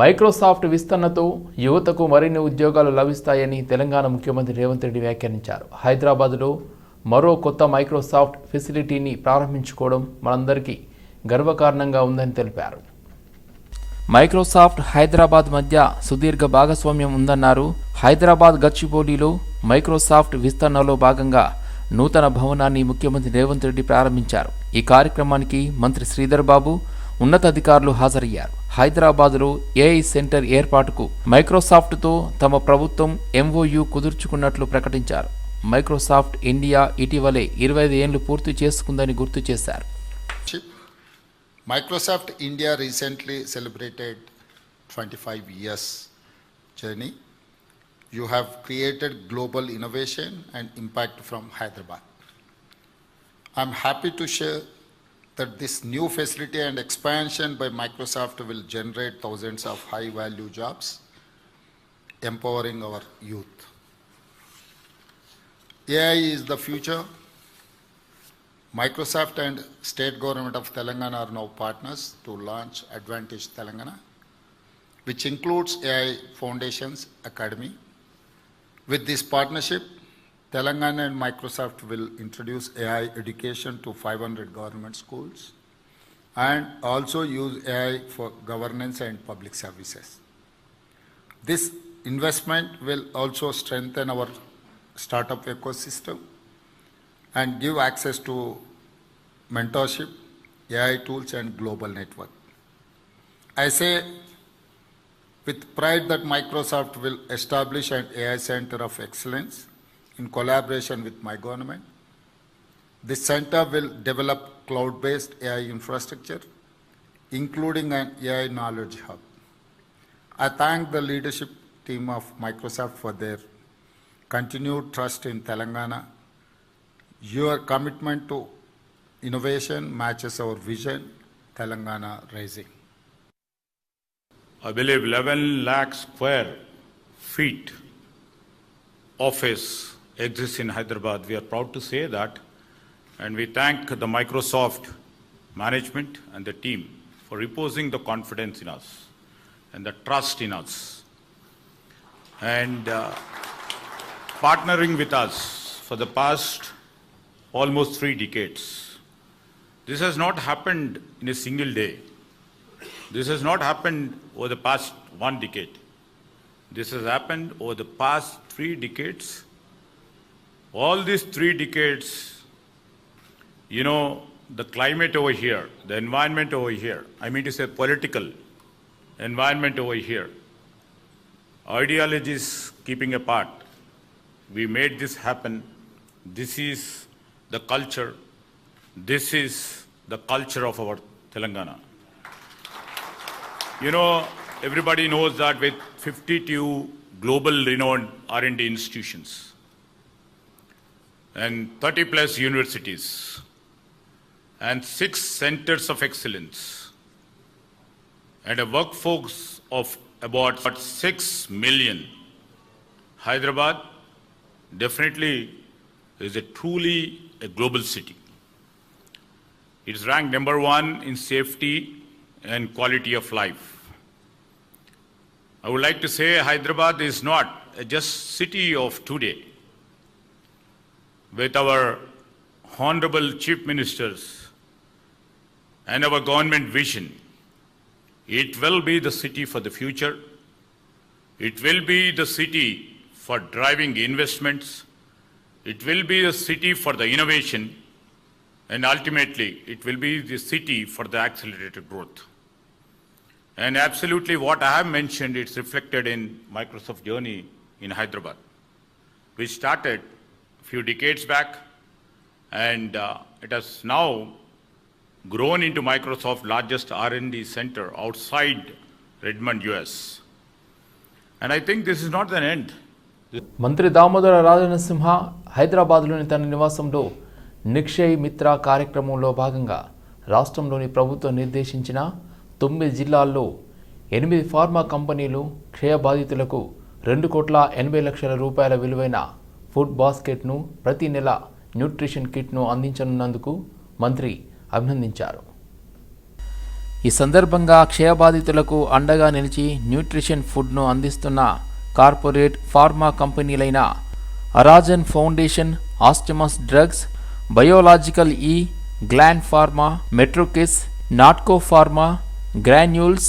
Microsoft విస్తరణతో యువతకు మరిన్ని ఉద్యోగాలు లభిస్తాయని తెలంగాణ ముఖ్యమంత్రి రేవంత్ రెడ్డి వ్యాఖ్యానించారు. హైదరాబాద్లో మరో కొత్త మైక్రోసాఫ్ట్ ఫెసిలిటీని ప్రారంభించుకోవడం మనందరికీ గర్వకారణంగా ఉందని తెలిపారు. మైక్రోసాఫ్ట్ హైదరాబాద్ మధ్య సుదీర్ఘ భాగస్వామ్యం ఉందన్నారు. హైదరాబాద్ గచ్చిబౌలిలో మైక్రోసాఫ్ట్ విస్తరణలో భాగంగా నూతన భవనాన్ని ముఖ్యమంత్రి రేవంత్ రెడ్డి ప్రారంభించారు. ఈ కార్యక్రమానికి మంత్రి శ్రీధర్ బాబు ఉన్నతాధికారులు హాజరయ్యారు. హైదరాబాదులో ఏఐ సెంటర్ ఏర్పాటుకు మైక్రోసాఫ్ట్తో తమ ప్రభుత్వం ఎంఓయూ కుదుర్చుకున్నట్లు ప్రకటించారు. మైక్రోసాఫ్ట్ ఇండియా ఇటీవలే ఇరవై ఐదు ఏళ్ళు పూర్తి చేసుకుందని గుర్తు చేశారు. Microsoft India recently celebrated twenty five years journey. You have created global innovation and impact from Hyderabad. I'm happy to share that this new facility and expansion by Microsoft will generate thousands of high-value jobs, empowering our youth. AI is the future Microsoft and state government of Telangana are now partners to launch Advantage Telangana, which includes AI Foundations Academy. With this partnership, Telangana and Microsoft will introduce AI education to 500 government schools and also use AI for governance and public services. This investment will also strengthen our startup ecosystem and give access to mentorship, AI tools, and global network. I say with pride that Microsoft will establish an AI center of excellence in collaboration with my government. This center will develop cloud based AI infrastructure, including an AI knowledge hub. I thank the leadership team of Microsoft for their continued trust in Telangana your commitment to innovation matches our vision, Telangana Rising. I believe 11 lakh square feet office exists in Hyderabad. We are proud to say that. And we thank the Microsoft management and the team for reposing the confidence in us and the trust in us and uh, partnering with us for the past almost three decades. This has not happened in a single day. This has not happened over the past one decade. This has happened over the past three decades. All these three decades, you know, the climate over here, the environment over here, I mean to say political environment over here, ideologies keeping apart, we made this happen. This is the culture. This is the culture of our Telangana. You know, everybody knows that with 52 global renowned R&D institutions and 30 plus universities and six centers of excellence and a workforce of about 6 million, Hyderabad definitely is a truly a global city. It is ranked number one in safety and quality of life. I would like to say Hyderabad is not a just city of today. With our honorable chief ministers and our government vision, it will be the city for the future. It will be the city for driving investments. It will be the city for the innovation. And ultimately, it will be the city for the accelerated growth. And absolutely what I have mentioned, it's reflected in Microsoft journey in Hyderabad, which started few decades back and uh, it has now grown into Microsoft's largest R&D center outside Redmond, US. And I think this is not the end. మంత్రి దామోదర రాజనరసింహ హైదరాబాద్లోని తన నివాసంలో నిక్షయ్ మిత్ర కార్యక్రమంలో భాగంగా రాష్ట్రంలోని ప్రభుత్వం నిర్దేశించిన తొమ్మిది జిల్లాల్లో ఎనిమిది ఫార్మా కంపెనీలు క్షయబాధితులకు రెండు కోట్ల ఎనభై లక్షల రూపాయల విలువైన ఫుడ్ బాస్కెట్ను ప్రతి నెల న్యూట్రిషన్ కిట్ను అందించనున్నందుకు మంత్రి అభినందించారు. ఈ సందర్భంగా క్షయబాధితులకు అండగా నిలిచి న్యూట్రిషన్ ఫుడ్ను అందిస్తున్న కార్పొరేట్ ఫార్మా కంపెనీలైన Aragen foundation ఆస్టమస్ drugs Biological E Gland pharma మెట్రోకిస్ Natco pharma Granules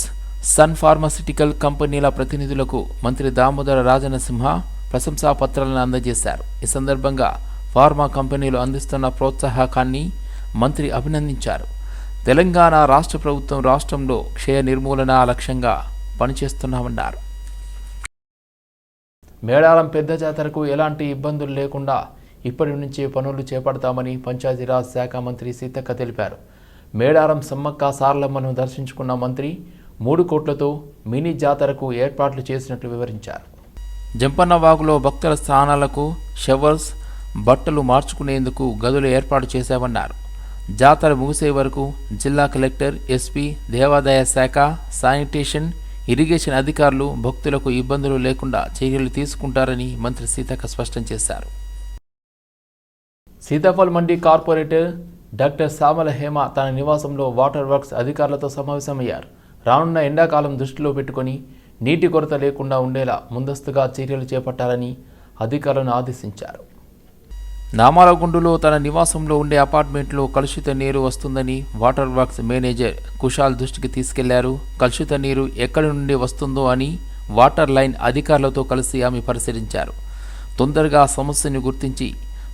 Sun pharmaceutical కంపెనీల ప్రతినిధులకు మంత్రి దామోదర రాజనసింహ ప్రశంసా పత్రాలను అందజేశారు. ఈ సందర్భంగా ఫార్మా కంపెనీలు అందిస్తున్న ప్రోత్సాహకాన్ని మంత్రి అభినందించారు. తెలంగాణ రాష్ట్ర ప్రభుత్వం రాష్ట్రంలో క్షయ నిర్మూలన లక్ష్యంగా పనిచేస్తున్నామన్నారు. మేడారం పెద్ద జాతరకు ఎలాంటి ఇబ్బందులు లేకుండా ఇప్పటి నుంచే పనులు చేపడతామని పంచాయతీరాజ్ శాఖ మంత్రి సీతక్క తెలిపారు. మేడారం సమ్మక్క సారలమ్మను దర్శించుకున్న మంత్రి మూడు కోట్లతో మినీ జాతరకు ఏర్పాట్లు చేసినట్లు వివరించారు. జంపన్నవాగులో భక్తుల స్నానాలకు షవర్స్ బట్టలు మార్చుకునేందుకు గదులు ఏర్పాటు చేశామన్నారు. జాతర ముగిసే వరకు జిల్లా కలెక్టర్ ఎస్పీ దేవాదాయ శాఖ శానిటేషన్ ఇరిగేషన్ అధికారులు భక్తులకు ఇబ్బందులు లేకుండా చర్యలు తీసుకుంటారని మంత్రి సీతక్క స్పష్టం చేశారు. సీతాఫల్ మండి కార్పొరేటర్ డాక్టర్ సామల హేమ తన నివాసంలో వాటర్ వర్క్స్ అధికారులతో సమావేశమయ్యారు. రానున్న ఎండాకాలం దృష్టిలో పెట్టుకొని నీటి కొరత లేకుండా ఉండేలా ముందస్తుగా చర్యలు చేపట్టాలని అధికారులను ఆదేశించారు. నామాలగుండులో తన నివాసంలో ఉండే అపార్ట్మెంట్లో కలుషిత నీరు వస్తుందని వాటర్ వర్క్స్ మేనేజర్ కుషాల్ దృష్టికి తీసుకెళ్ళారు. కలుషిత నీరు ఎక్కడి నుండి వస్తుందో అని వాటర్ లైన్ అధికారులతో కలిసి ఆమె పరిశీలించారు. తొందరగా సమస్యను గుర్తించి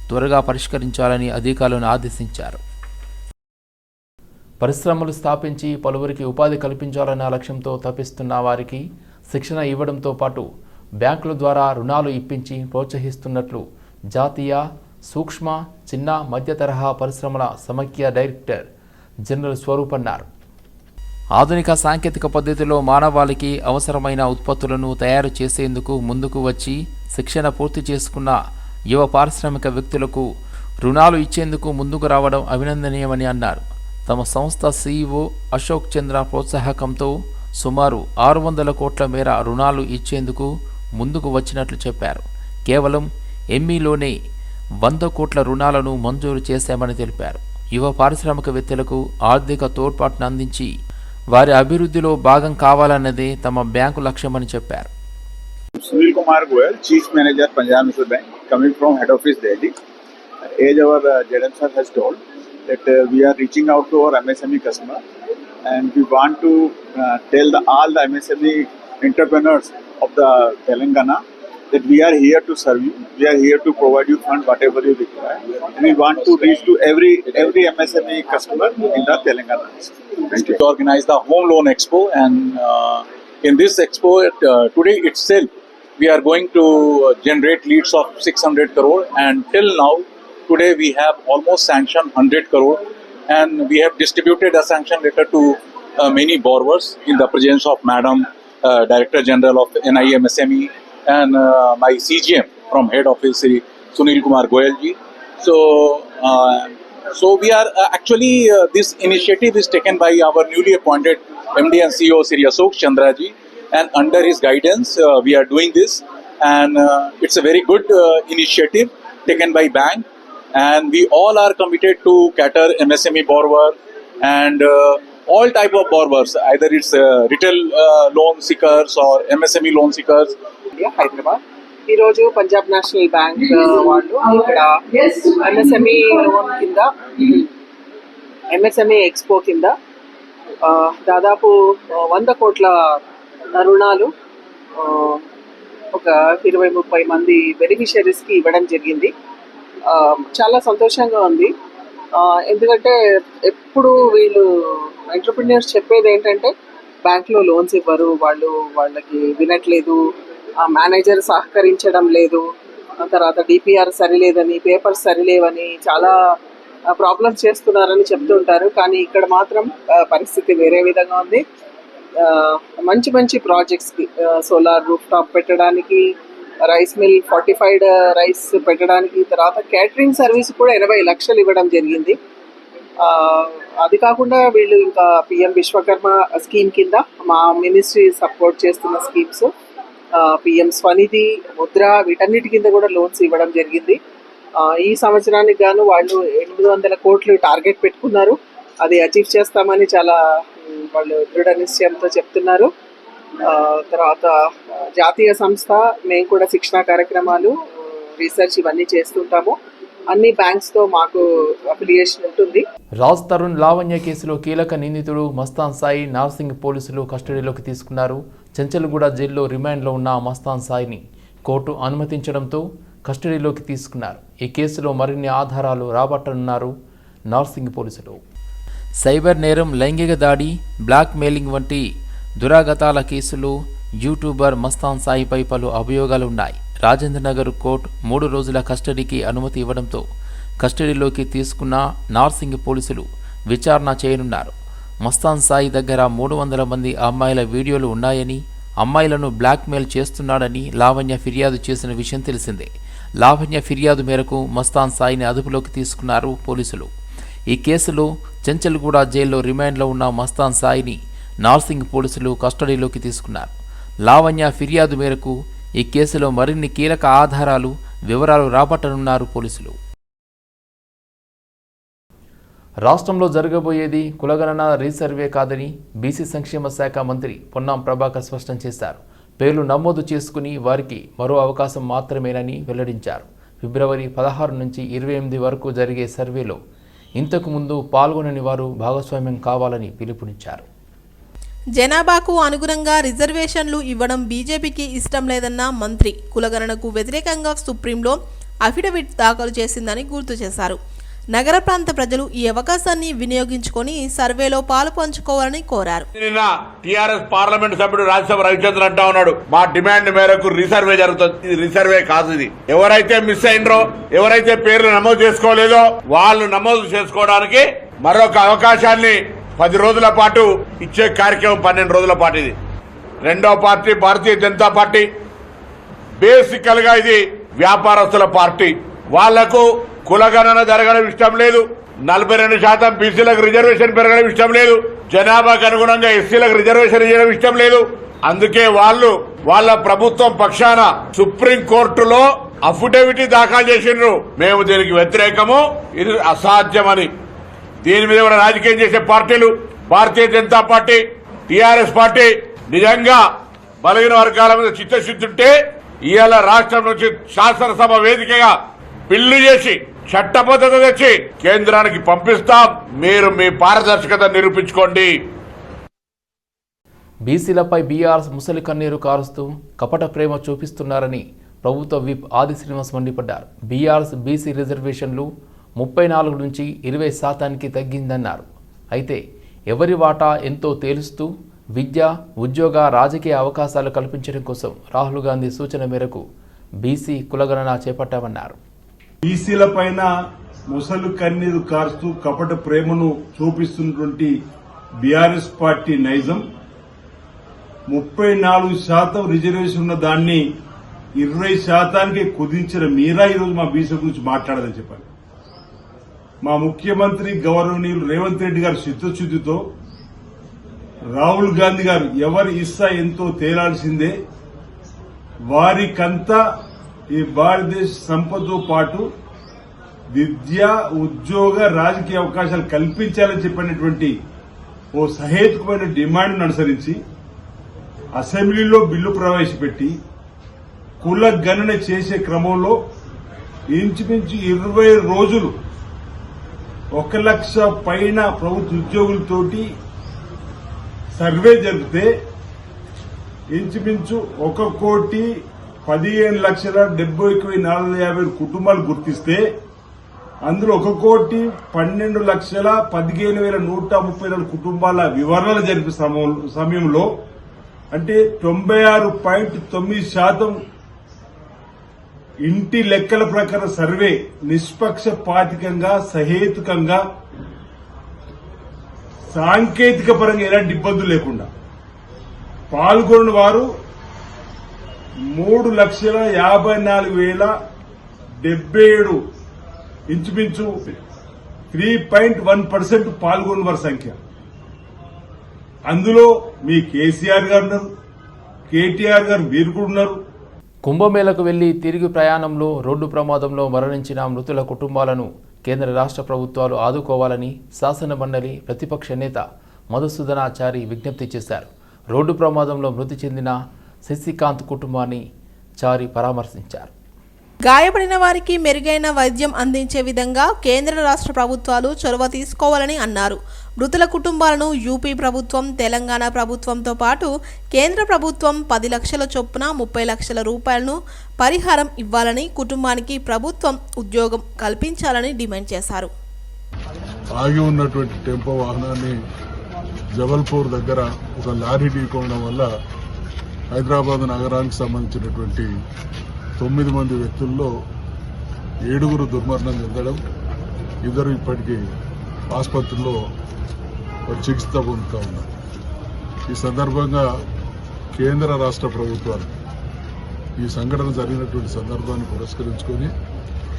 త్వరగా పరిష్కరించాలని అధికారులను ఆదేశించారు. పరిశ్రమలు స్థాపించి పలువురికి ఉపాధి కల్పించాలన్న లక్ష్యంతో తప్పిస్తున్న వారికి శిక్షణ ఇవ్వడంతో పాటు బ్యాంకుల ద్వారా రుణాలు ఇప్పించి ప్రోత్సహిస్తున్నట్లు జాతీయ సూక్ష్మ చిన్న మధ్య తరహా పరిశ్రమల సమైక్య డైరెక్టర్ జనరల్ స్వరూప్ అన్నారు. ఆధునిక సాంకేతిక పద్ధతిలో మానవాళికి అవసరమైన ఉత్పత్తులను తయారు చేసేందుకు ముందుకు వచ్చి శిక్షణ పూర్తి చేసుకున్న యువ పారిశ్రామిక వ్యక్తులకు రుణాలు ఇచ్చేందుకు ముందుకు రావడం అభినందనీయమని అన్నారు. తమ సంస్థ సీఈఓ అశోక్ చంద్ర ప్రోత్సాహకంతో సుమారు ఆరు వందల కోట్ల మేర రుణాలు ఇచ్చేందుకు ముందుకు వచ్చినట్లు చెప్పారు. కేవలం ఎంఈలోనే వంద కోట్ల రుణాలను మంజూరు చేశామని తెలిపారు. యువ పారిశ్రామికవేత్తలకు ఆర్థిక తోడ్పాటును అందించి వారి అభివృద్ధిలో భాగం కావాలన్నదే తమ బ్యాంకు లక్ష్యమని చెప్పారు. Sunil Kumar Goyal chief manager Punjab National Bank coming from head office Delhi as our Jadon sir he's reaching out to our customer and we want to uh, tell the, all the MSME entrepreneurs of the Telangana that we are here to serve you. We are here to provide you fund whatever you require. We want to reach to every every MSME customer in the Telangana. Thank you. to organize the Home Loan Expo, and uh, in this expo uh, today itself, we are going to uh, generate leads of 600 crore, and till now, today we have almost sanctioned 100 crore, and we have distributed a sanction letter to uh, many borrowers in the presence of Madam uh, Director General of NIMSME and uh, my CGM from head office Sri Sunil Kumar Goyal ji. So. Uh, so we are uh, actually uh, this initiative is taken by our newly appointed MD and CEO Sri Ashok Chandra ji, and under his guidance we are doing this, and it's a very good initiative taken by bank, and we all are committed to cater MSME borrower and uh, all type of borrowers, either it's uh, retail uh, loan seekers or MSME loan seekers India ఈ రోజు Punjab National Bank వాళ్ళు ఇక్కడ MSME loan కింద MSME expo కింద దాదాపు వంద కోట్ల రుణాలు ఒక ఇరవై ముప్పై మంది బెనిఫిషరీస్కి ఇవ్వడం జరిగింది చాలా సంతోషంగా ఉంది. ఎందుకంటే ఎప్పుడు వీళ్ళు ఎంటర్ప్రినియర్స్ చెప్పేది ఏంటంటే బ్యాంక్లో లోన్స్ ఇవ్వరు వాళ్ళు వాళ్ళకి వినట్లేదు ఆ మేనేజర్ సహకరించడం లేదు తర్వాత డిపిఆర్ సరిలేదని పేపర్స్ సరిలేవని చాలా ప్రాబ్లమ్స్ చేస్తున్నారని చెప్తుంటారు. కానీ ఇక్కడ మాత్రం పరిస్థితి వేరే విధంగా ఉంది. మంచి మంచి ప్రాజెక్ట్స్కి సోలార్ రూఫ్ టాప్ పెట్టడానికి rice mill fortified rice uh, పెట్టడానికి తర్వాత క్యాటరింగ్ సర్వీస్ కూడా ఎనభై లక్షలు ఇవ్వడం జరిగింది. అది కాకుండా వీళ్ళు ఇంకా పిఎం విశ్వకర్మ స్కీమ్ కింద మా మినిస్ట్రీ సపోర్ట్ చేస్తున్న స్కీమ్స్ పిఎం స్వనిధి ముద్ర వీటన్నిటి కింద కూడా లోన్స్ ఇవ్వడం జరిగింది. ఈ సంవత్సరానికి గాను వాళ్ళు ఎనిమిది వందల కోట్లు టార్గెట్ పెట్టుకున్నారు. అది అచీవ్ చేస్తామని చాలా వాళ్ళు దృఢ నిశ్చయంతో చెప్తున్నారు. తర్వాత జాతీయ సంస్థ మేము కూడా శిక్షణా కార్యక్రమాలు రీసెర్చ్ ఇవన్నీ చేస్తుంటాము. అన్ని బ్యాంక్స్తో మాకు అఫిలియేషన్ ఉంటుంది. రాజ్ తరుణ్ లావణ్య కేసులో కీలక నిందితుడు మస్తాన్ సాయి నార్సింగ్ పోలీసులు కస్టడీలోకి తీసుకున్నారు. చెంచల్గూడ జైల్లో రిమాండ్లో ఉన్న మస్తాన్ సాయిని కోర్టు అనుమతించడంతో కస్టడీలోకి తీసుకున్నారు. ఈ కేసులో మరిన్ని ఆధారాలు రాబట్టనున్నారు నార్సింగ్ పోలీసులు. సైబర్ నేరం లైంగిక దాడి బ్లాక్ మెయిలింగ్ వంటి దురాగతాల కేసులో యూట్యూబర్ మస్తాన్ సాయిపై పలు అభియోగాలు ఉన్నాయి రాజేంద్రనగర్ కోర్టు మూడు రోజుల కస్టడీకి అనుమతి ఇవ్వడంతో కస్టడీలోకి తీసుకున్న నార్సింగ్ పోలీసులు విచారణ చేయనున్నారు. మస్తాన్ సాయి దగ్గర మూడు వందల మంది అమ్మాయిల వీడియోలు ఉన్నాయని అమ్మాయిలను బ్లాక్మెయిల్ చేస్తున్నాడని లావణ్య ఫిర్యాదు చేసిన విషయం తెలిసిందే. లావణ్య ఫిర్యాదు మేరకు మస్తాన్ సాయిని అదుపులోకి తీసుకున్నారు పోలీసులు. ఈ కేసులో చెంచల్గూడ జైల్లో రిమాండ్లో ఉన్న మస్తాన్ సాయిని నార్సింగ్ పోలీసులు కస్టడీలోకి తీసుకున్నారు. లావణ్య ఫిర్యాదు మేరకు ఈ కేసులో మరిన్ని కీలక ఆధారాలు వివరాలు రాబట్టనున్నారు పోలీసులు. రాష్ట్రంలో జరగబోయేది కులగణన రీసర్వే కాదని బీసీ సంక్షేమ శాఖ మంత్రి పొన్నాం ప్రభాకర్ స్పష్టం చేశారు. పేర్లు నమోదు చేసుకుని వారికి మరో అవకాశం మాత్రమేనని వెల్లడించారు. ఫిబ్రవరి పదహారు నుంచి ఇరవై ఎనిమిది వరకు జరిగే సర్వేలో ఇంతకు ముందు పాల్గొనని వారు భాగస్వామ్యం కావాలని పిలుపునిచ్చారు. జనాభాకు అనుగుణంగా రిజర్వేషన్లు ఇవ్వడం బీజేపీకి ఇష్టం లేదన్న మంత్రి కులగణనకు వ్యతిరేకంగా సుప్రీంలో అఫిడవిట్ దాఖలు చేసిందని గుర్తు చేశారు. నగర ప్రాంత ప్రజలు ఈ అవకాశాన్ని వినియోగించుకొని సర్వేలో పాలు పంచుకోవాలని కోరారు. నిన్న టిఆర్ఎస్ పార్లమెంట్ సభ్యుడు రాజ్యసభ రవిచంద్ర అంటా ఉన్నాడు మా డిమాండ్ మేరకు రీసర్వే జరుగుతుంది ఇది రీసర్వే కాదు ఇది. ఎవరైతే మిస్ అయినరో ఎవరైతే పేర్లు నమోదు చేసుకోలేదో వాళ్ళు నమోదు చేసుకోవడానికి మరొక అవకాశాన్ని పది రోజుల పాటు ఇచ్చే కార్యక్రమం పన్నెండు రోజుల పాటు ఇది. రెండో పార్టీ భారతీయ జనతా పార్టీ. బేసికల్గా ఇది వ్యాపారస్తుల పార్టీ. వాళ్ళకు కులగణన జరగడం ఇష్టం లేదు. నలభై రెండు శాతం బీసీలకు రిజర్వేషన్ పెరగడం ఇష్టం లేదు. జనాభాకు అనుగుణంగా ఎస్సీలకు రిజర్వేషన్ ఇవ్వడం ఇష్టం లేదు. అందుకే వాళ్ళు వాళ్ళ ప్రభుత్వం పక్షాన సుప్రీం కోర్టులో అఫిడవిట్ దాఖలు చేసిండ్రు. మేము దీనికి వ్యతిరేకము. ఇది అసాధ్యమని. దీని మీద కూడా రాజకీయం చేసే పార్టీలు Bharatiya Janata Party TRS party నిజంగా బలహీన వర్గాల మీద చిత్తశుద్ధి ఉంటే ఇవాళ రాష్ట్రం నుంచి శాసనసభ వేదికగా బిల్లు చేసి చట్టబద్ధత తెచ్చి కేంద్రానికి పంపిస్తాం. మీరు మీ పారదర్శకత నిరూపించుకోండి. బీసీలపై బీఆర్ఎస్ ముసలి కన్నీరు కారుస్తూ కపట ప్రేమ చూపిస్తున్నారని ప్రభుత్వ విప్ ఆది శ్రీనివాస్ మండిపడ్డారు. బీఆర్ఎస్ బీసీ రిజర్వేషన్లు ముప్పై నాలుగు నుంచి ఇరవై శాతానికి తగ్గిందన్నారు. అయితే ఎవరి వాటా ఎంతో తేలుస్తూ విద్య ఉద్యోగ రాజకీయ అవకాశాలు కల్పించడం కోసం రాహుల్ గాంధీ సూచన మేరకు బీసీ కులగణన చేపట్టామన్నారు. బీసీల పైన ముసలు కన్నీరు కారుస్తూ కపట ప్రేమను చూపిస్తున్నటువంటి బీఆర్ఎస్ పార్టీ నైజం. ముప్పై నాలుగు శాతం రిజర్వేషన్ ఉన్న దాన్ని ఇరవై శాతానికి కుదించిన మీరా ఈరోజు మా బీసీ గురించి మాట్లాడదని చెప్పాలి. మా ముఖ్యమంత్రి గౌరవనీయులు రేవంత్ రెడ్డి గారు చిత్తశుద్దితో రాహుల్ గాంధీ గారు ఎవరి ఇస్సా ఎంతో తేలాల్సిందే. వారికంతా ఈ భారతదేశ సంపదతో పాటు విద్య ఉద్యోగ రాజకీయ అవకాశాలు కల్పించాలని చెప్పినటువంటి ఓ సహేతుకమైన డిమాండ్ను అనుసరించి అసెంబ్లీలో బిల్లు ప్రవేశపెట్టి కుల గణన చేసే క్రమంలో ఇంచుమించు ఇరవై రోజులు ఒక లక్ష పైన ప్రభుత్వ ఉద్యోగులతోటి సర్వే జరిపితే ఇంచుమించు ఒక కోటి పదిహేను లక్షల డెబ్బై ఒక నాలుగు యాభై కుటుంబాలు గుర్తిస్తే అందులో ఒక కోటి పన్నెండు లక్షల పదిహేను వేల నూట ముప్పై నాలుగు కుటుంబాల వివరణలు జరిపే సమయంలో అంటే తొంభై ఆరు పాయింట్ తొమ్మిది శాతం ఇంటి లెక్కల ప్రకారం సర్వే నిష్పక్షపాతికంగా సహేతుకంగా సాంకేతిక పరంగా ఎలాంటి ఇబ్బందులు లేకుండా. పాల్గొన్న వారు మూడు లక్షల యాభై నాలుగు వేల డెబ్బై ఏడు ఇంచుమించు త్రీ పాయింట్ వన్ పర్సెంట్ పాల్గొన్న వారి సంఖ్య. అందులో మీ కేసీఆర్ గారు ఉన్నారు కేటీఆర్ గారు మీరు కూడా ఉన్నారు. కుంభమేళకు వెళ్ళి తిరిగి ప్రయాణంలో రోడ్డు ప్రమాదంలో మరణించిన మృతుల కుటుంబాలను కేంద్ర రాష్ట్ర ప్రభుత్వాలు ఆదుకోవాలని శాసన మండలి ప్రతిపక్ష నేత మధుసూదనాచారి విజ్ఞప్తి చేశారు. రోడ్డు ప్రమాదంలో మృతి చెందిన శశికాంత్ కుటుంబాన్ని చారి పరామర్శించారు. గాయపడిన వారికి మెరుగైన వైద్యం అందించే విధంగా కేంద్ర రాష్ట్ర ప్రభుత్వాలు చొరవ తీసుకోవాలని అన్నారు. మృతుల కుటుంబాలను యూపీ ప్రభుత్వం తెలంగాణ ప్రభుత్వంతో పాటు కేంద్ర ప్రభుత్వం పది లక్షల చొప్పున ముప్పై లక్షల రూపాయలను పరిహారం ఇవ్వాలని కుటుంబానికి ప్రభుత్వం ఉద్యోగం కల్పించాలని డిమాండ్ చేశారు. ఆగి ఉన్నటువంటి టెంపో వాహనాన్ని జబల్పూర్ దగ్గర ఒక లారీ ఢీకోవడం వల్ల హైదరాబాద్ నగరానికి సంబంధించినటువంటి తొమ్మిది మంది వ్యక్తుల్లో ఏడుగురు దుర్మరణం చెందడం ఇద్దరు ఇప్పటికీ ఆసుపత్రిలో చికిత్స పొందుతూ ఉన్నారు. ఈ సందర్భంగా కేంద్ర రాష్ట్ర ప్రభుత్వాలు ఈ సంఘటన జరిగినటువంటి సందర్భాన్ని పురస్కరించుకొని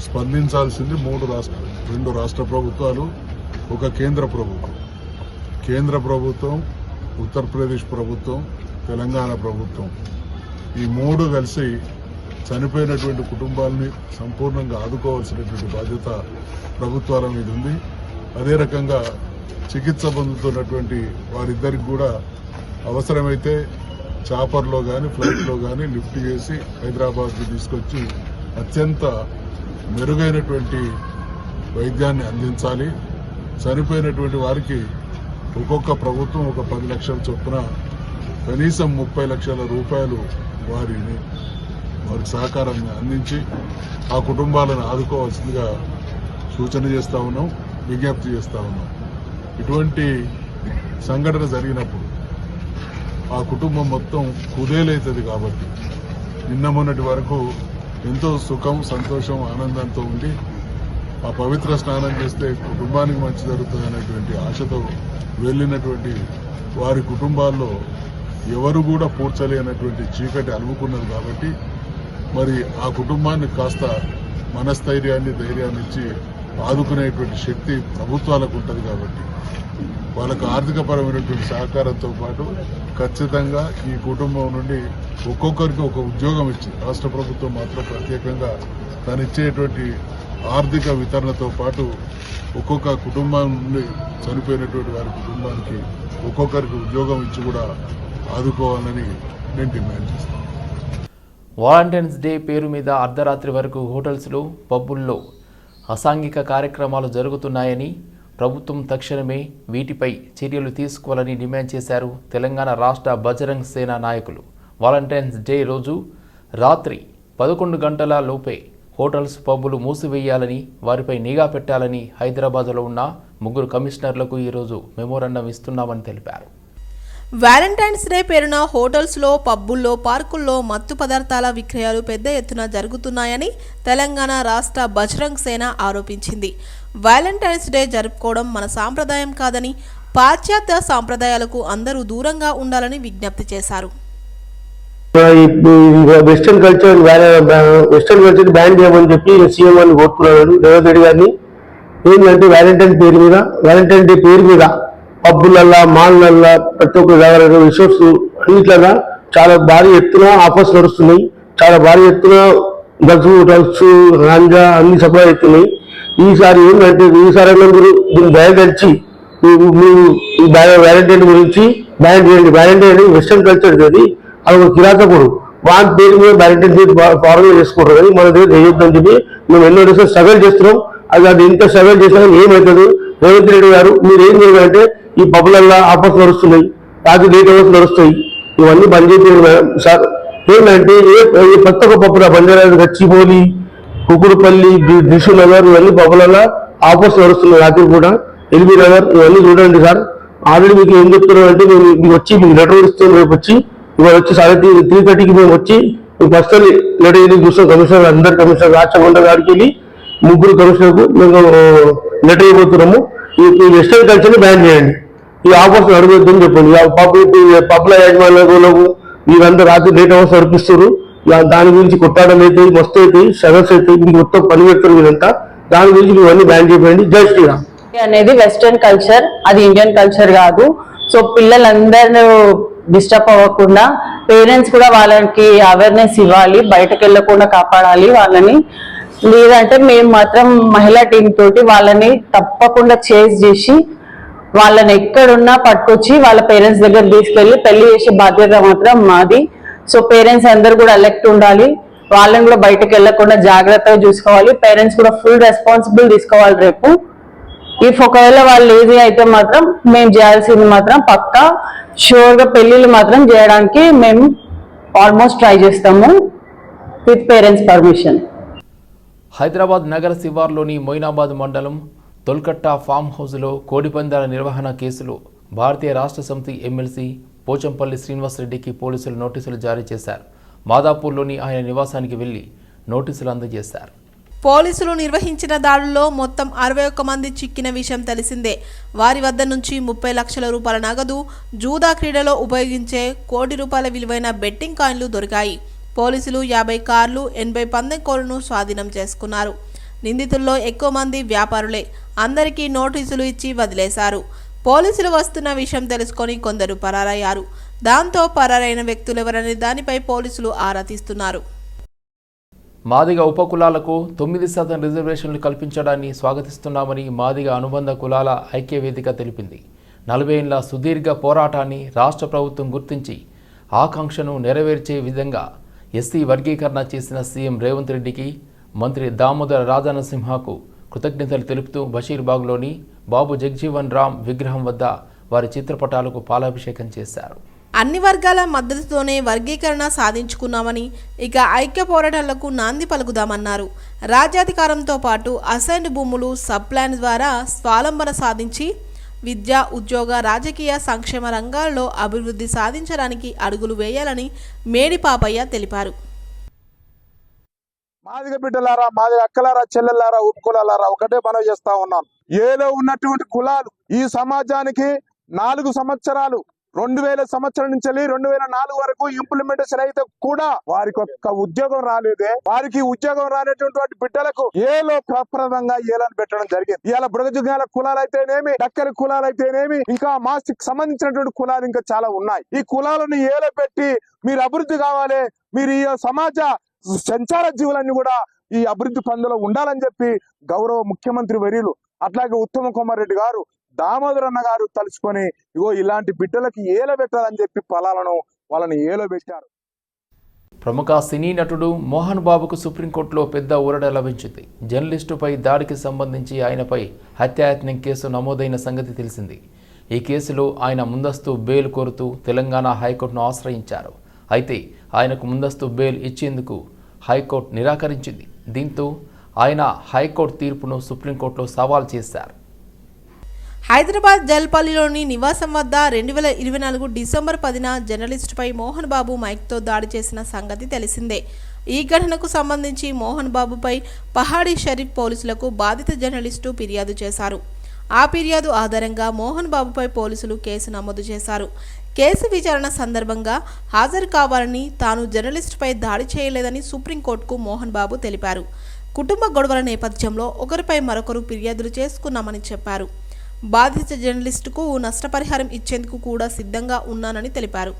స్పందించాల్సింది మూడు రాష్ట్ర రెండు రాష్ట్ర ప్రభుత్వాలు ఒక కేంద్ర ప్రభుత్వం. కేంద్ర ప్రభుత్వం ఉత్తరప్రదేశ్ ప్రభుత్వం తెలంగాణ ప్రభుత్వం. ఈ మూడు కలిసి చనిపోయినటువంటి కుటుంబాలని సంపూర్ణంగా ఆదుకోవాల్సినటువంటి బాధ్యత ప్రభుత్వాల మీద ఉంది. అదే రకంగా చికిత్స పొందుతున్నటువంటి వారిద్దరికి కూడా అవసరమైతే చాపర్లో కానీ ఫ్లైట్లో కానీ లిఫ్ట్ చేసి హైదరాబాద్కి తీసుకొచ్చి అత్యంత మెరుగైనటువంటి వైద్యాన్ని అందించాలి. చనిపోయినటువంటి వారికి ఒక్కొక్క ప్రభుత్వం ఒక పది లక్షల చొప్పున కనీసం ముప్పై లక్షల రూపాయలు వారిని వారికి సహకారాన్ని అందించి ఆ కుటుంబాలను ఆదుకోవాల్సిందిగా సూచన చేస్తా ఉన్నాం విజ్ఞప్తి చేస్తా ఉన్నాం. ఇటువంటి సంఘటన జరిగినప్పుడు ఆ కుటుంబం మొత్తం కుదేలవుతుంది కాబట్టి నిన్న మొన్నటి వరకు ఎంతో సుఖం సంతోషం ఆనందంతో ఉండి ఆ పవిత్ర స్నానం చేస్తే కుటుంబానికి మంచి జరుగుతుంది అనేటువంటి ఆశతో వెళ్ళినటువంటి వారి కుటుంబాల్లో ఎవరు కూడా పూడ్చలేనటువంటి చీకటి అలుముకున్నది కాబట్టి మరి ఆ కుటుంబాన్ని కాస్త మనస్థైర్యాన్ని ధైర్యాన్ని ఇచ్చి ఆదుకునేటువంటి శక్తి ప్రభుత్వాలకు ఉంటుంది కాబట్టి వాళ్ళకు ఆర్థికపరమైనటువంటి సహకారంతో పాటు ఖచ్చితంగా ఈ కుటుంబం నుండి ఒక్కొక్కరికి ఒక ఉద్యోగం ఇచ్చి రాష్ట్ర ప్రభుత్వం మాత్రం ప్రత్యేకంగా తను ఇచ్చేటువంటి ఆర్థిక వితరణతో పాటు ఒక్కొక్క కుటుంబం నుండి చనిపోయినటువంటి వారి కుటుంబానికి ఒక్కొక్కరికి ఉద్యోగం ఇచ్చి కూడా ఆదుకోవాలని నేను డిమాండ్ చేస్తాను. వాలంటైన్స్ డే పేరు మీద అర్ధరాత్రి వరకు హోటల్స్లో పబ్బుల్లో అసాంఘిక కార్యక్రమాలు జరుగుతున్నాయని ప్రభుత్వం తక్షణమే వీటిపై చర్యలు తీసుకోవాలని డిమాండ్ చేశారు తెలంగాణ రాష్ట్ర బజరంగ్ సేన నాయకులు. వాలంటైన్స్ డే రోజు రాత్రి పదకొండు గంటల లోపే హోటల్స్ పబ్బులు మూసివేయాలని వారిపై నిఘా పెట్టాలని హైదరాబాద్లో ఉన్న ముగ్గురు కమిషనర్లకు ఈరోజు మెమోరాండం ఇస్తున్నామని తెలిపారు. వ్యాలంటైన్స్ డే పేరున హోటల్స్లో పబ్బుల్లో పార్కుల్లో మత్తు పదార్థాల విక్రయాలు పెద్ద ఎత్తున జరుగుతున్నాయని తెలంగాణ రాష్ట్ర బజరంగ్ సేన ఆరోపించింది. వ్యాలంటైన్స్ డే జరుపుకోవడం మన సాంప్రదాయం కాదని పాశ్చాత్య సాంప్రదాయాలకు అందరూ దూరంగా ఉండాలని విజ్ఞప్తి చేశారు. Western culture western culture ban చేయమని చెప్పి సీఎం అని కోరుకున్నాడు రేవంత్ రెడ్డి గారిని. ఏంటంటే వ్యాలంటైన్ పేరు మీద వ్యాలంటైన్ డే పేరు మీద పబ్బులల్లా మాల్లల్లా ప్రతి ఒక్క దగ్గర రిసోర్స్ అన్నిట్లన్నా చాలా భారీ ఎత్తున ఆఫర్స్ నడుస్తున్నాయి. చాలా భారీ ఎత్తున డ్రగ్స్ డ్రగ్స్ రాంజా అన్ని సప్లై అవుతున్నాయి. ఈసారి ఏంటంటే ఈసారి మీరు దీన్ని బయలుదేర్చి మీరు ఈ వ్యాలంటైన్ గురించి బ్యాన్ చేయండి. వ్యాలంటైన్ వెస్టర్న్ కల్చర్ అది. అది ఒక కిరాతకుడు. వాటి పేరు మీద వ్యాలంటైన్ డే చేసుకుంటారు. కానీ మన దగ్గర చేయొద్దని చెప్పి మేము ఎన్నో డ్రెస్ స్ట్రగల్ చేస్తున్నాం. అది అది ఇంత స్ట్రగల్ చేసినా ఏమవుతుంది? రేవంత్ రెడ్డి గారు మీరు ఏం చేయాలంటే ఈ పబ్బులల్లో ఆఫర్స్ నడుస్తున్నాయి రాత్రి లేట్ అవర్స్ నడుస్తాయి ఇవన్నీ బంద్ చేయండి మేడం. సార్ ఏంటంటే ఏ ఏ కొత్త ఒక పప్పుల బంజారా గచ్చిబౌలి కుకుడుపల్లి దిశు నగర్ ఇవన్నీ పబ్బులలో ఆఫర్స్ నడుస్తున్నాయి రాత్రి కూడా ఎల్బీ నగర్ ఇవన్నీ చూడండి సార్. ఆల్రెడీ మీకు ఏం చెప్తున్నారు అంటే మేము మీకు వచ్చి మీకు లెటర్ ఇస్తాం రేపు వచ్చి. ఇవాళ వచ్చి సార్ త్రీ థర్టీకి మేము వచ్చి మీ పర్సనల్ లెటర్ ఇది చూస్తాం కమిషనర్ అందరు కమిషనర్ రాచకొండ గారికి వెళ్ళి ముగ్గురు కమిషనర్కు మేము లెటర్ ఇవ్వబోతున్నాము. ఈ ఈ వెస్టర్న్ కల్చర్ని బ్యాన్ చేయండి. ఈ ఆఫర్స్ అడగొద్దని చెప్పండి. ఈ పబ్ల యాజమాన్యాలకు మీరంతా రాత్రి లేట్ అవర్స్ నడిపిస్తారు ఇక దాని గురించి కొట్టాడలు అవుతాయి మస్తు అవుతాయి షగర్స్ అవుతాయి మీకు మొత్తం పని పెడతారు మీరంతా. దాని గురించి మీరు అన్ని బ్యాన్ చేయండి జై శ్రీరామ్. అనేది వెస్టర్న్ కల్చర్ అది ఇండియన్ కల్చర్ కాదు. సో పిల్లలందరూ డిస్టర్బ్ అవ్వకుండా పేరెంట్స్ కూడా వాళ్ళకి అవేర్నెస్ ఇవ్వాలి బయటకు వెళ్ళకుండా కాపాడాలి వాళ్ళని. లేదంటే మేము మాత్రం మహిళా టీం తోటి వాళ్ళని తప్పకుండా చేజ్ చేసి వాళ్ళని ఎక్కడున్నా పట్టుకొచ్చి వాళ్ళ పేరెంట్స్ దగ్గర తీసుకెళ్ళి పెళ్ళి చేసే బాధ్యత మాత్రం మాది. సో పేరెంట్స్ అందరు కూడా అలెక్ట్ ఉండాలి. వాళ్ళని కూడా బయటకు వెళ్ళకుండా జాగ్రత్తగా చూసుకోవాలి. పేరెంట్స్ కూడా ఫుల్ రెస్పాన్సిబుల్ తీసుకోవాలి రేపు. ఇఫ్ ఒకవేళ వాళ్ళు లేజీ అయితే మాత్రం మేము చేయాల్సింది మాత్రం పక్కా షూర్గా పెళ్ళిళ్ళు మాత్రం చేయడానికి మేము ఆల్మోస్ట్ ట్రై చేస్తాము. విత్ పేరెంట్స్ పర్మిషన్ హైదరాబాద్ నగర శివార్లోని మొయినాబాద్ మండలం తొల్కట్టా ఫామ్ హౌస్లో కోడిపందాల నిర్వహణ కేసులో భారతీయ రాష్ట్ర సమితి ఎమ్మెల్సీ పోచంపల్లి శ్రీనివాసరెడ్డికి పోలీసులు నోటీసులు జారీ చేశారు. మాదాపూర్లోని ఆయన నివాసానికి వెళ్ళి నోటీసులు అందజేశారు. పోలీసులు నిర్వహించిన దాడుల్లో మొత్తం అరవై ఒక్క మంది చిక్కిన విషయం తెలిసిందే. వారి వద్ద నుంచి ముప్పై లక్షల రూపాయల నగదు జూదా క్రీడలో ఉపయోగించే కోటి రూపాయల విలువైన బెట్టింగ్ కాయిన్లు దొరికాయి. పోలీసులు యాభై కార్లు ఎనభై పందెం కోళ్ళను స్వాధీనం చేసుకున్నారు. నిందితుల్లో ఎక్కువ మంది వ్యాపారులే. అందరికీ నోటీసులు ఇచ్చి వదిలేశారు. పోలీసులు వస్తున్న విషయం తెలుసుకొని కొందరు పరారయ్యారు. దాంతో పరారైన వ్యక్తులెవరనే దానిపై పోలీసులు ఆరా తీస్తున్నారు. మాదిగ ఉపకులాలకు తొమ్మిది శాతం రిజర్వేషన్లు కల్పించడాన్ని స్వాగతిస్తున్నామని మాదిగ అనుబంధ కులాల ఐక్యవేదిక తెలిపింది. నలభై ఏళ్ళ సుదీర్ఘ పోరాటాన్ని రాష్ట్ర ప్రభుత్వం గుర్తించి ఆకాంక్షను నెరవేర్చే విధంగా ఎస్సీ వర్గీకరణ చేసిన సీఎం రేవంత్ రెడ్డికి మంత్రి దామోదర రాజానసింహకు కృతజ్ఞతలు తెలుపుతూ బషీర్బాగ్లోని బాబు జగ్జీవన్ రామ్ విగ్రహం వద్ద వారి చిత్రపటాలకు పాలాభిషేకం చేశారు. అన్ని వర్గాల మద్దతుతోనే వర్గీకరణ సాధించుకున్నామని ఇక ఐక్య పోరాటాలకు నాంది పలుకుదామన్నారు. రాజ్యాధికారంతో పాటు అసైన్డ్ భూములు సబ్ ప్లాన్ ద్వారా స్వాలంబన సాధించి విద్య ఉద్యోగ రాజకీయ సంక్షేమ రంగాల్లో అభివృద్ధి సాధించడానికి అడుగులు వేయాలని మేడి పాపయ్య తెలిపారు. మాదిగ బిడ్డలారా మాదిగ అక్కలారా చెల్లెలారా ఉపకులారా ఒకటే మనం చేస్తా ఉన్నాను. ఏలో ఉన్నటువంటి కులాలు ఈ సమాజానికి నాలుగు సంవత్సరాలు రెండు వేల సంవత్సరం నుంచి వెళ్ళి రెండు వేల నాలుగు వరకు ఇంప్లిమెంటేషన్ అయితే కూడా వారికి ఒక్క ఉద్యోగం రాలేదే. వారికి ఉద్యోగం రానటువంటి బిడ్డలకు ఏలో ప్రప్రదంగా ఏలని పెట్టడం జరిగింది. ఇలా బృగజుగాల కులాలు అయితేనేమి డక్కరి కులాలు అయితేనేమి ఇంకా మాస్టిక్ సంబంధించినటువంటి కులాలు ఇంకా చాలా ఉన్నాయి. ఈ కులాలను ఏలో పెట్టి మీరు అభివృద్ధి కావాలి మీరు ఈ సమాజ సంచార జీవులన్నీ కూడా ఈ అభివృద్ధి పందులో ఉండాలని చెప్పి గౌరవ ముఖ్యమంత్రి వర్యులు అట్లాగే ఉత్తమ కుమార్ రెడ్డి గారు దామోదర్ అన్న గారు తలుచుకొని ఇగో ఇలాంటి బిడ్డలకి ఏలో పెట్టాలని చెప్పి ఫలాలను వాళ్ళని ఏలో పెట్టారు. ప్రముఖ సినీ నటుడు మోహన్ బాబుకు సుప్రీంకోర్టులో పెద్ద ఊరట లభించింది. జర్నలిస్టుపై దాడికి సంబంధించి ఆయనపై హత్యాయత్నం కేసు నమోదైన సంగతి తెలిసింది. ఈ కేసులో ఆయన ముందస్తు బెయిల్ కోరుతూ తెలంగాణ హైకోర్టును ఆశ్రయించారు. అయితే ఆయనకు ముందస్తు బెయిల్ ఇచ్చేందుకు హైకోర్టు నిరాకరించింది. దీంతో ఆయన హైకోర్టు తీర్పును సుప్రీంకోర్టులో సవాల్ చేశారు. హైదరాబాద్ జల్పల్లిలోని నివాసం వద్ద రెండు వేల ఇరవై నాలుగు డిసెంబర్ పదిన జర్నలిస్టుపై మోహన్ బాబు మైక్తో దాడి చేసిన సంగతి తెలిసిందే. ఈ ఘటనకు సంబంధించి మోహన్ బాబుపై పహాడీ షరీఫ్ పోలీసులకు బాధిత జర్నలిస్టు ఫిర్యాదు చేశారు. ఆ ఫిర్యాదు ఆధారంగా మోహన్ బాబుపై పోలీసులు కేసు నమోదు చేశారు. కేసు విచారణ సందర్భంగా హాజరు కావాలని తాను జర్నలిస్టుపై దాడి చేయలేదని సుప్రీంకోర్టుకు మోహన్ బాబు తెలిపారు. కుటుంబ గొడవల నేపథ్యంలో ఒకరిపై మరొకరు ఫిర్యాదులు చేసుకున్నామని చెప్పారు. బాధిత జర్నలిస్టుకు నష్టపరిహారం ఇచ్చేందుకు కూడా సిద్ధంగా ఉన్నానని తెలిపారు.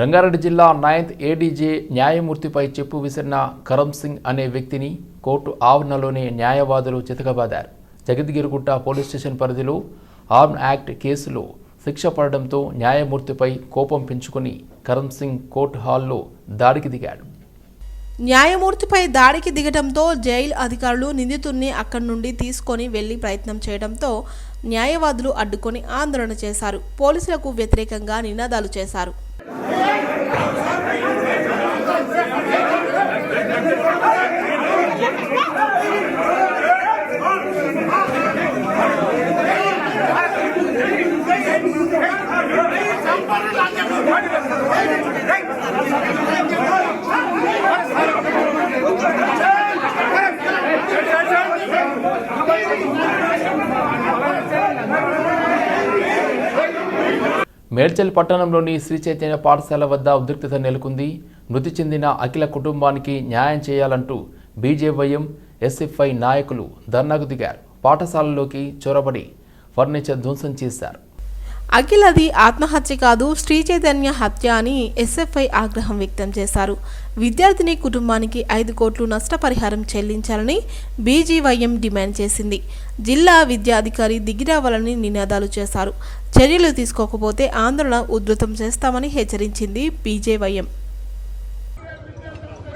రంగారెడ్డి జిల్లా నైన్త్ ఏడీజే న్యాయమూర్తిపై చెప్పు విసిరిన కరమ్ సింగ్ అనే వ్యక్తిని కోర్టు ఆవరణలోనే న్యాయవాదులు చితకబాదారు. జగద్గిరిగుట్ట పోలీస్ స్టేషన్ పరిధిలో ఆర్మ్ యాక్ట్ కేసులో శిక్ష పడడంతో న్యాయమూర్తిపై కోపం పెంచుకుని కరమ్ సింగ్ కోర్టు హాల్లో దాడికి దిగాడు. న్యాయమూర్తిపై దాడికి దిగటంతో జైలు అధికారులు నిందితుడిని అక్కడి నుండి తీసుకొని వెళ్ళి ప్రయత్నం చేయడంతో న్యాయవాదులు అడ్డుకొని ఆందోళన చేశారు. పోలీసులకు వ్యతిరేకంగా నినాదాలు చేశారు. మేడ్చల్ పట్టణంలోని శ్రీ చైతన్య పాఠశాల వద్ద ఉద్రిక్తత నెలకొంది. మృతి చెందిన అఖిల కుటుంబానికి న్యాయం చేయాలంటూ బీజేవైఎం ఎస్ఎఫ్ఐ నాయకులు ధర్నాకు దిగారు. పాఠశాలలోకి చొరబడి ఫర్నిచర్ ధ్వంసం చేశారు. అఖిలది ఆత్మహత్య కాదు శ్రీ చైతన్య హత్య అని ఎస్ఎఫ్ఐ ఆగ్రహం వ్యక్తం చేశారు. విద్యార్థిని కుటుంబానికి ఐదు కోట్లు నష్టపరిహారం చెల్లించాలని బీజీవైఎం డిమాండ్ చేసింది. జిల్లా విద్యాధికారి దిగిరావాలని నినాదాలు చేశారు. చర్యలు తీసుకోకపోతే ఆందోళన ఉధృతం చేస్తామని హెచ్చరించింది బీజేవైఎం.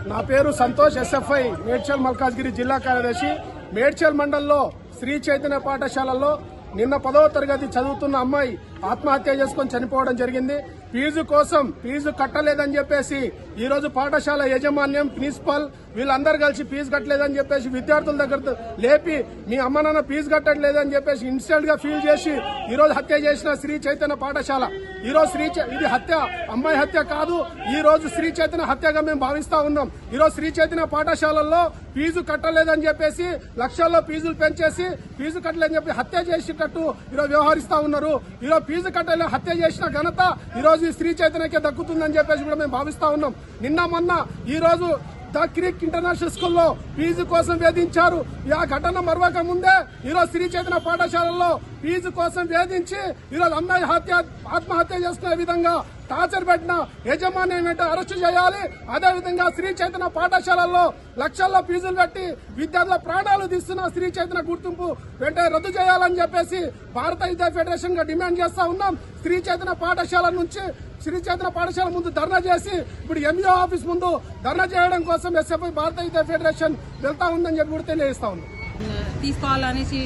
నా పేరు సంతోష్ ఎస్ఎఫ్ఐ మేడ్చల్ మల్కాజ్గిరి జిల్లా కార్యదర్శి. మేడ్చల్ మండలంలో శ్రీ చైతన్య పాఠశాలలో నిన్న పదవ తరగతి చదువుతున్న అమ్మాయి ఆత్మహత్య చేసుకొని చనిపోవడం జరిగింది. ఫీజు కోసం ఫీజు కట్టలేదని చెప్పేసి ఈ రోజు పాఠశాల యాజమాన్యం ప్రిన్సిపల్ వీళ్ళందరూ కలిసి ఫీజు కట్టలేదని చెప్పేసి విద్యార్థుల దగ్గర లేపి మీ అమ్మ నాన్న ఫీజు కట్టట్లేదని చెప్పేసి ఇన్స్టెంట్గా ఫీల్ చేసి ఈ రోజు హత్య చేసిన శ్రీ చైతన్య పాఠశాల. ఈ రోజు శ్రీ ఇది హత్య అమ్మాయి హత్య కాదు. ఈ రోజు శ్రీ చైతన్య హత్యగా మేము భావిస్తా ఉన్నాం. ఈ రోజు శ్రీ చైతన్య పాఠశాలల్లో ఫీజు కట్టలేదని చెప్పేసి లక్షల్లో ఫీజులు పెంచేసి ఫీజు కట్టలేదని చెప్పి హత్య చేసేటట్టు ఈరోజు వ్యవహరిస్తా ఉన్నారు. ఈరోజు ఫీజు కట్టలే హత్య చేసిన ఘనత ఈరోజు ఈ స్త్రీ చైతన్యకే దక్కుతుందని చెప్పేసి కూడా మేము భావిస్తా ఉన్నాం. నిన్న మొన్న ఈరోజు ద క్రిక్ ఇంటర్నేషనల్ స్కూల్లో ఫీజు కోసం వేధించారు. ఆ ఘటన మరవక ముందే ఈరోజు శ్రీ చైతన్య పాఠశాలల్లో ఫీజు కోసం వేధించి ఈరోజు అమ్మాయి హత్య ఆత్మహత్య చేసుకునే విధంగా టార్చర్ పెట్టిన యజమాని వెంట అరెస్టు చేయాలి. అదేవిధంగా శ్రీ చైతన్య పాఠశాలల్లో లక్షల్లో ఫీజులు పెట్టి విద్యార్థుల ప్రాణాలు తీస్తున్న శ్రీ చైతన్య గుర్తింపు వెంటనే రద్దు చేయాలని చెప్పేసి భారత విద్యా ఫెడరేషన్గా డిమాండ్ చేస్తా ఉన్నాం. శ్రీ చైతన్య పాఠశాల నుంచి శ్రీ పాఠశాల ముందు ధర్నా చేసి ఇప్పుడు ఎంఈఓ ఆఫీస్ ముందు ధర్నా చేయడం కోసం ఎస్ఎఫ్ఐ భారత ఫెడరేషన్ వెళ్తా ఉందని చెప్పి కూడా తెలియజేస్తా ఉంది. తీసుకోవాలనేసి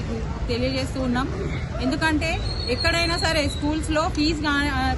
తెలియజేస్తూ ఉన్నాం. ఎందుకంటే ఎక్కడైనా సరే స్కూల్స్లో ఫీజ్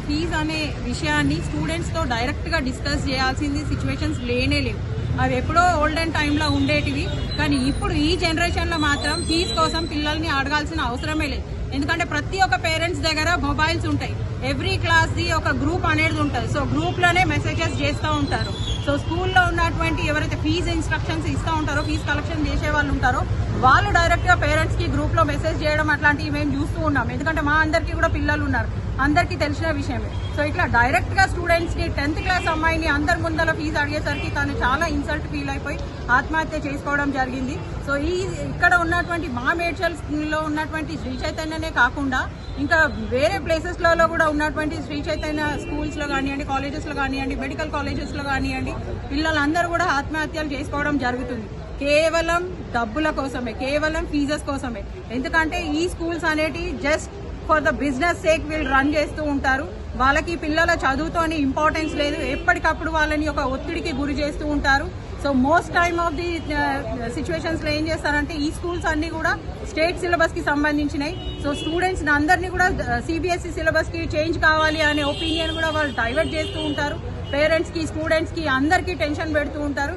ఫీజ్ అనే విషయాన్ని స్టూడెంట్స్తో డైరెక్ట్గా డిస్కస్ చేయాల్సింది సిచ్యువేషన్స్ లేనే లేవు. అవి ఎప్పుడో ఓల్డెన్ టైంలో ఉండేటివి. కానీ ఇప్పుడు ఈ జనరేషన్లో మాత్రం ఫీజ్ కోసం పిల్లల్ని అడగాల్సిన అవసరమే లేదు. ఎందుకంటే ప్రతి ఒక్క పేరెంట్స్ దగ్గర మొబైల్స్ ఉంటాయి. ఎవ్రీ క్లాస్ది ఒక గ్రూప్ అనేది ఉంటుంది. సో గ్రూప్లోనే మెసేజెస్ చేస్తూ ఉంటారు. సో స్కూల్లో ఉన్నటువంటి ఎవరైతే ఫీజు ఇన్స్ట్రక్షన్స్ ఇస్తూ ఉంటారో ఫీజు కలెక్షన్ చేసే వాళ్ళు ఉంటారో వాళ్ళు డైరెక్ట్గా పేరెంట్స్కి గ్రూప్లో మెసేజ్ చేయడం అట్లాంటివి మేము చూస్తూ ఉన్నాం. ఎందుకంటే మా అందరికీ కూడా పిల్లలు ఉన్నారు. అందరికీ తెలిసిన విషయమే. సో ఇట్లా డైరెక్ట్గా స్టూడెంట్స్కి టెన్త్ క్లాస్ అమ్మాయిని అందరి ముందర ఫీజు అడిగేసరికి తను చాలా ఇన్సల్ట్ ఫీల్ అయిపోయి ఆత్మహత్య చేసుకోవడం జరిగింది. సో ఈ ఇక్కడ ఉన్నటువంటి మా మేడ్చల్లో ఉన్నటువంటి శ్రీ చైతన్యనే కాకుండా ఇంకా వేరే ప్లేసెస్లలో కూడా ఉన్నటువంటి శ్రీ చైతన్య స్కూల్స్లో కానివ్వండి కాలేజెస్లో కానివ్వండి మెడికల్ కాలేజెస్లో కానివ్వండి పిల్లలందరూ కూడా ఆత్మహత్యలు చేసుకోవడం జరుగుతుంది. కేవలం డబ్బుల కోసమే కేవలం ఫీజెస్ కోసమే. ఎందుకంటే ఈ స్కూల్స్ అనేటివి just for the business sake వీళ్ళు రన్ చేస్తూ ఉంటారు. వాళ్ళకి పిల్లల చదువుతోని ఇంపార్టెన్స్ లేదు. ఎప్పటికప్పుడు వాళ్ళని ఒక ఒత్తిడికి గురి చేస్తూ ఉంటారు. So most time of the సిచ్యువేషన్స్లో ఏం చేస్తారంటే ఈ స్కూల్స్ అన్ని కూడా స్టేట్ సిలబస్కి సంబంధించినవి సో స్టూడెంట్స్ అందరినీ కూడా uh, సిబిఎస్ఈ సిలబస్కి చేంజ్ కావాలి అనే ఒపీనియన్ కూడా వాళ్ళు డైవర్ట్ చేస్తూ ఉంటారు. పేరెంట్స్కి స్టూడెంట్స్కి అందరికీ టెన్షన్ పెడుతూ ఉంటారు.